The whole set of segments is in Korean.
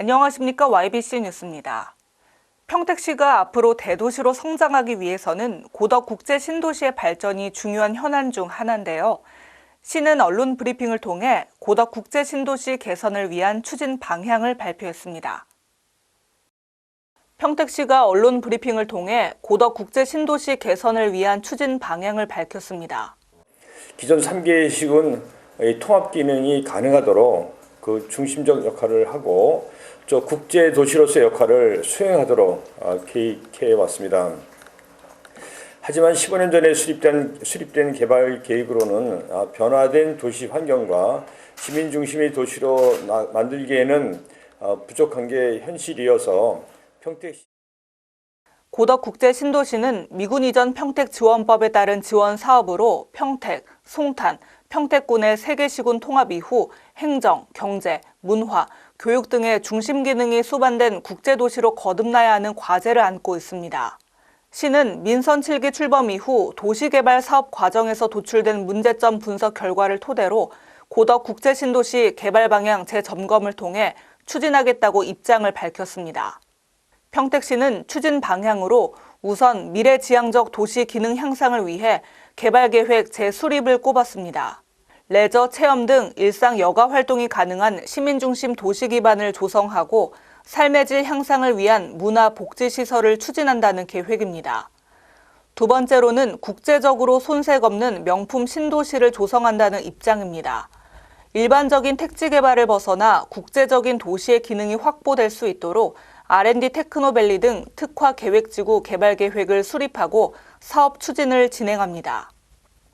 안녕하십니까 YBC 뉴스입니다. 평택시가 앞으로 대도시로 성장하기 위해서는 고덕 국제 신도시의 발전이 중요한 현안 중 하나인데요. 시는 언론 브리핑을 통해 고덕 국제 신도시 개선을 위한 추진 방향을 발표했습니다. 평택시가 언론 브리핑을 통해 고덕 국제 신도시 개선을 위한 추진 방향을 밝혔습니다. 기존 3개식은 통합 기능이 가능하도록 그 중심적 역할을 하고 저 국제 도시로서의 역할을 수행하도록 어, 계획해 왔습니다. 하지만 15년 전에 수립된 수립된 개발 계획으로는 아, 변화된 도시 환경과 시민 중심의 도시로 나- 만들기에는 어, 부족한 게 현실이어서 평택시 고덕 국제 신도시는 미군 이전 평택 지원법에 따른 지원 사업으로 평택, 송탄, 평택군의 세계 시군 통합 이후 행정, 경제, 문화, 교육 등의 중심 기능이 수반된 국제 도시로 거듭나야 하는 과제를 안고 있습니다. 시는 민선 7기 출범 이후 도시개발 사업 과정에서 도출된 문제점 분석 결과를 토대로 고덕 국제 신도시 개발 방향 재점검을 통해 추진하겠다고 입장을 밝혔습니다. 평택시는 추진 방향으로 우선 미래 지향적 도시 기능 향상을 위해 개발 계획 재수립을 꼽았습니다. 레저, 체험 등 일상 여가 활동이 가능한 시민중심 도시 기반을 조성하고 삶의 질 향상을 위한 문화 복지 시설을 추진한다는 계획입니다. 두 번째로는 국제적으로 손색 없는 명품 신도시를 조성한다는 입장입니다. 일반적인 택지 개발을 벗어나 국제적인 도시의 기능이 확보될 수 있도록 R&D 테크노밸리 등 특화 계획지구 개발 계획을 수립하고 사업 추진을 진행합니다.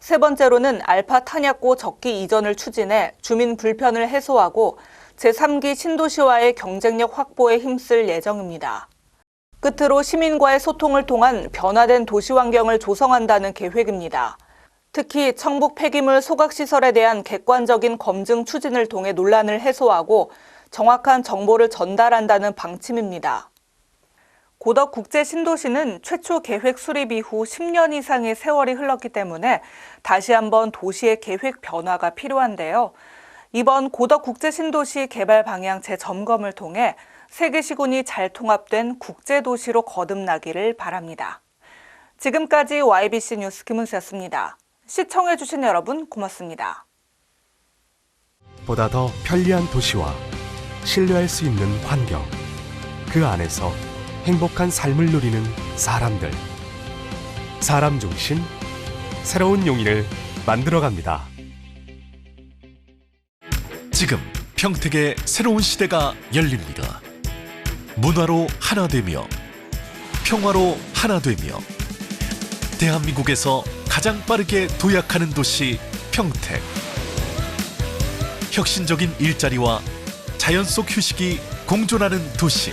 세 번째로는 알파 탄약고 적기 이전을 추진해 주민 불편을 해소하고 제3기 신도시와의 경쟁력 확보에 힘쓸 예정입니다. 끝으로 시민과의 소통을 통한 변화된 도시 환경을 조성한다는 계획입니다. 특히 청북 폐기물 소각시설에 대한 객관적인 검증 추진을 통해 논란을 해소하고 정확한 정보를 전달한다는 방침입니다. 고덕 국제 신도시는 최초 계획 수립 이후 10년 이상의 세월이 흘렀기 때문에 다시 한번 도시의 계획 변화가 필요한데요. 이번 고덕 국제 신도시 개발 방향 재점검을 통해 세계 시군이 잘 통합된 국제 도시로 거듭나기를 바랍니다. 지금까지 YBC 뉴스 김은수였습니다. 시청해 주신 여러분 고맙습니다. 보다 더 편리한 도시와 신뢰할 수 있는 환경, 그 안에서 행복한 삶을 누리는 사람들. 사람 중심, 새로운 용인을 만들어갑니다. 지금 평택의 새로운 시대가 열립니다. 문화로 하나 되며 평화로 하나 되며 대한민국에서 가장 빠르게 도약하는 도시 평택. 혁신적인 일자리와 자연 속 휴식이 공존하는 도시.